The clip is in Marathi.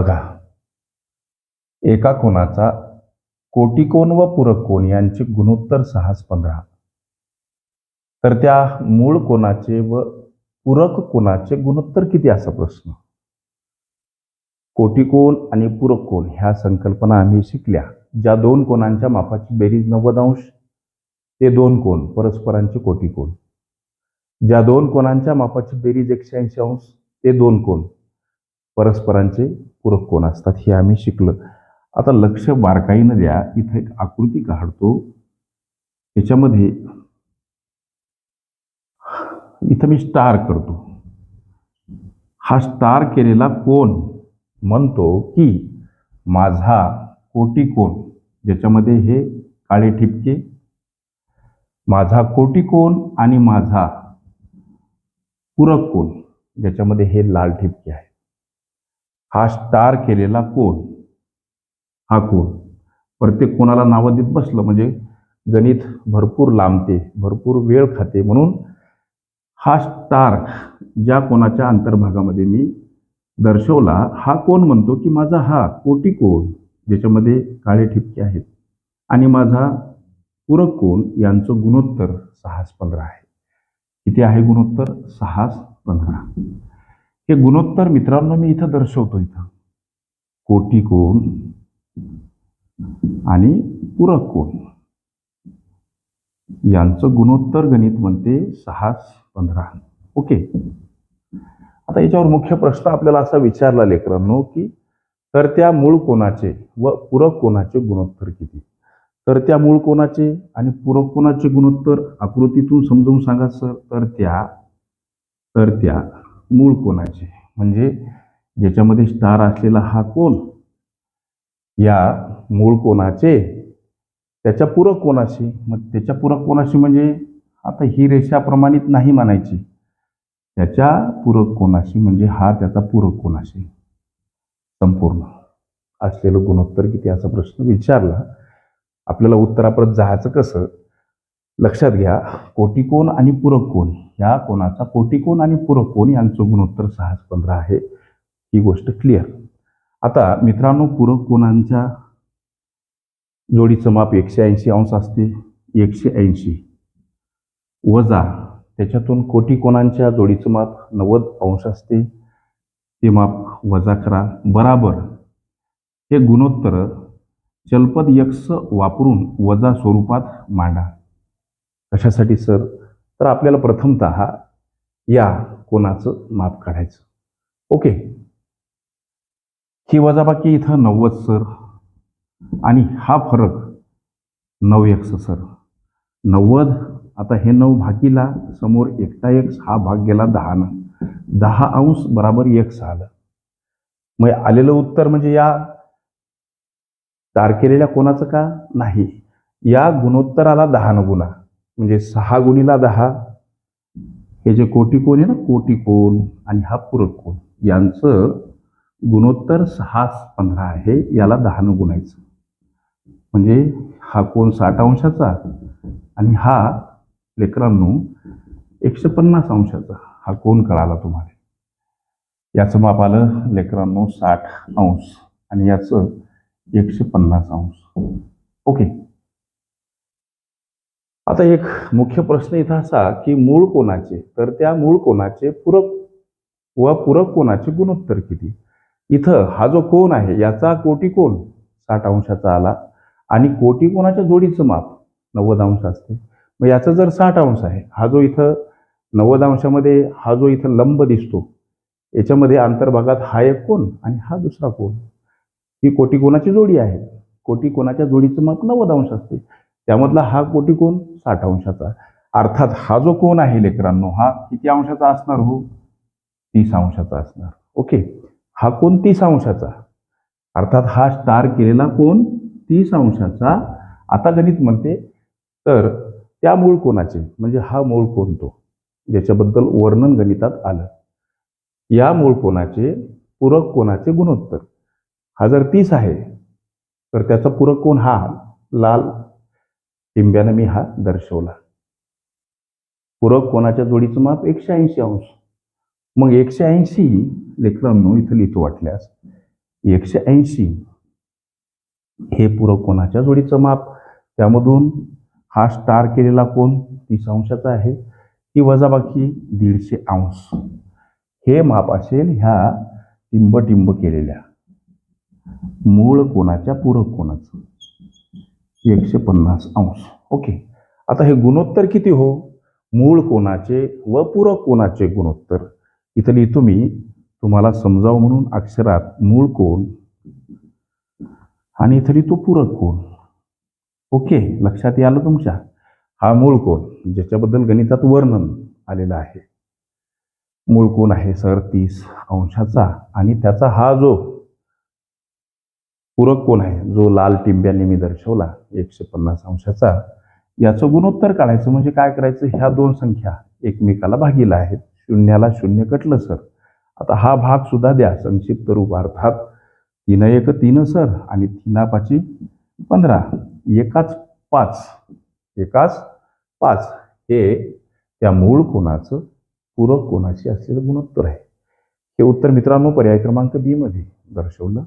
बघा. एका कोणाचा कोटिकोन व पूरक कोण यांचे गुणोत्तर सहाच पंधरा. तर त्या मूळ कोणाचे व पूरक कोणाचे गुणोत्तर किती असा प्रश्न. कोटिकोन आणि पूरक कोण ह्या संकल्पना आम्ही शिकल्या. ज्या दोन कोणांच्या मापाची बेरीज नव्वद अंश ते दोन कोण परस्परांचे कोटिकोन. ज्या दोन कोणांच्या मापाची बेरीज एकशे ऐंशी अंश ते दोन कोण परस्परांचे पूरक कोण असतात हे आम्ही शिकलं. आता लक्ष बारकाईनं द्या. इथं एक आकृती काढतो. त्याच्यामध्ये इथं मी स्टार करतो. हा स्टार केलेला कोण म्हणतो की माझा कोटी कोण? ज्याच्यामध्ये हे काळे ठिपके माझा कोटी कोण आणि माझा पूरक कोण? ज्याच्यामध्ये हे लाल ठिपके आहे हा स्टार केलेला कोण? हा कोण? प्रत्येक कोणाला नावं देत बसलं म्हणजे गणित भरपूर लांबते भरपूर वेळ खाते. म्हणून हा स्टार ज्या कोणाच्या अंतर्भागामध्ये मी दर्शवला हा कोण म्हणतो की माझा हा कोटी कोण ज्याच्यामध्ये काळे ठिपके आहेत. आणि माझा पूरक कोण यांचं गुणोत्तर सहास पंधरा आहे. किती आहे गुणोत्तर? सहास पंधरा. हे गुणोत्तर मित्रांनो मी इथं दर्शवतो इथं. कोटी कोण आणि पूरक कोण? यांचं गुणोत्तर गणित म्हणते सहा पंधरा. ओके. आता याच्यावर मुख्य प्रश्न आपल्याला असा विचारला लेकरांनो की तर त्या मूळ कोणाचे व पूरक कोणाचे गुणोत्तर किती? तर त्या मूळ कोणाचे आणि पूरक कोणाचे गुणोत्तर? आकृतीतून समजवून सांगा सर. तर त्या तर त्या. मूळ कोणाचे? म्हणजे ज्याच्यामध्ये स्टार असलेला हा कोण? या मूळ कोणाचे? त्याच्या पूरक कोणाशी? मग त्याच्या पूरक कोणाशी म्हणजे आता ही रेषा प्रमाणित नाही मानायची त्याच्या पूरक कोणाशी म्हणजे हा त्याचा पूरक कोणाशी? संपूर्ण असलेलं गुणोत्तर किती? असा प्रश्न विचारला. आपल्याला उत्तरापर्यंत जायचं कसं? लक्षात घ्या कोटिकोन आणि पूरक कोण या कोणाचा कोटिकोन आणि पूरक कोण यांचं गुणोत्तर सहाच पंधरा आहे. ही गोष्ट क्लिअर आता मित्रांनो पूरक कोणांच्या जोडीचं माप एकशे ऐंशी अंश असते. एकशे ऐंशी वजा त्याच्यातून कोटीकोणांच्या जोडीचं माप नव्वद अंश असते. ते माप वजा करा. बराबर. हे गुणोत्तर चलपद यक्ष वापरून वजा स्वरूपात मांडा. कशासाठी सर? तर आपल्याला प्रथमत या कोणाचं माप काढायचं. ओके. ही वजाबाकी इथं नव्वद सर. आणि हा फरक नऊ एक्स सर. नव्वद आता हे नऊ भागीला समोर एकटा एक्स हा भाग गेला दहानं दहा अंश बराबर एक्स आलं. मग आलेलं उत्तर म्हणजे या तार केलेल्या कोणाचं का? नाही. या गुणोत्तराला दहानं गुणा. म्हणजे सहा गुणीला दहा. हे जे कोटी कोण आहे ना कोटी कोण आणि हा पूरक कोण यांचं गुणोत्तर सहा पंधरा आहे याला दहानं गुणायचं. म्हणजे हा कोण साठ अंशाचा आणि हा लेकरांनो एकशे पन्नास अंशाचा हा कोण कळाला तुम्हाला. याचं माप आलं लेकरांनो साठ अंश आणि याचं एकशे पन्नास अंश. ओके. आता एक मुख्य प्रश्न इथं असा की मूळ कोणाचे? तर त्या मूळ कोणाचे पूरक व पूरक कोणाचे गुणोत्तर किती? इथं हा जो कोण आहे याचा कोटी कोण साठ अंशाचा आला आणि कोटी कोणाच्या जोडीचं माप नव्वद अंश असते. मग याचं जर साठ अंश आहे हा जो इथं नव्वद अंशामध्ये हा जो इथं लंब दिसतो याच्यामध्ये अंतर्भागात हा एक कोण आणि हा दुसरा कोण ही कोटी कोणाची जोडी आहे? कोटी कोणाच्या जोडीचं माप नव्वद अंश असते. त्यामधला हा कोटी कोण? साठ अंशाचा. अर्थात हा जो कोण आहे लेकरांनो हा किती अंशाचा असणार हो? तीस अंशाचा असणार. ओके? हा कोण तीस अंशाचा? अर्थात हा स्टार केलेला कोण? तीस अंशाचा. आता गणित म्हणते. तर त्या मूळ कोणाचे? म्हणजे हा मूळ कोण तो ज्याच्याबद्दल वर्णन गणितात आलं. या मूळ कोणाचे? पूरक कोणाचे? गुणोत्तर. हा जर तीस आहे तर त्याचा पूरक कोण? हा लाल टिंब्यानं मी हा दर्शवला. पूरक कोणाच्या जोडीचं माप? एकशे ऐंशी अंश. मग एकशे ऐंशी लेकरांनो इथं लिहितो वाटल्यास एकशे ऐंशी हे पूरक कोणाच्या जोडीचं माप? त्यामधून हा स्टार केलेला कोण? तीस अंशाचा आहे. ही वजाबाकी दीडशे अंश. हे माप असेल ह्या टिंब टिंब केलेल्या मूळ कोणाच्या? पूरक कोणाचं? एकशे पन्नास अंश. ओके आता हे गुणोत्तर किती हो? मूळ कोणाचे व पूरक कोणाचे गुणोत्तर. इथं लिहितो मी तुम्हाला समजावं म्हणून अक्षरात मूळ कोण आणि इथं लिहितो पूरक कोण ओके लक्षात यालं तुमच्या? हा मूळ कोण ज्याच्याबद्दल गणितात वर्णन आलेलं आहे. मूळ कोण आहे सर तीस अंशाचा आणि त्याचा हा जो पूरक कोण आहे? जो लाल टिंब्याने मी दर्शवला एकशे पन्नास अंशाचा. याचं गुणोत्तर काढायचं म्हणजे काय करायचं? ह्या दोन संख्या एकमेकाला भागीला आहेत. शून्याला शून्य कटलं सर. आता हा भाग सुद्धा द्या. संक्षिप्त रूप अर्थात तीन एक तीन सर आणि तीना पाची पंधरा. एकाच पाच. एकाच पाच. हे त्या मूळ कोणाचं? पूरक कोणाशी असलेलं गुणोत्तर आहे. हे उत्तर मित्रांनो पर्याय क्रमांक बी मध्ये दर्शवलं.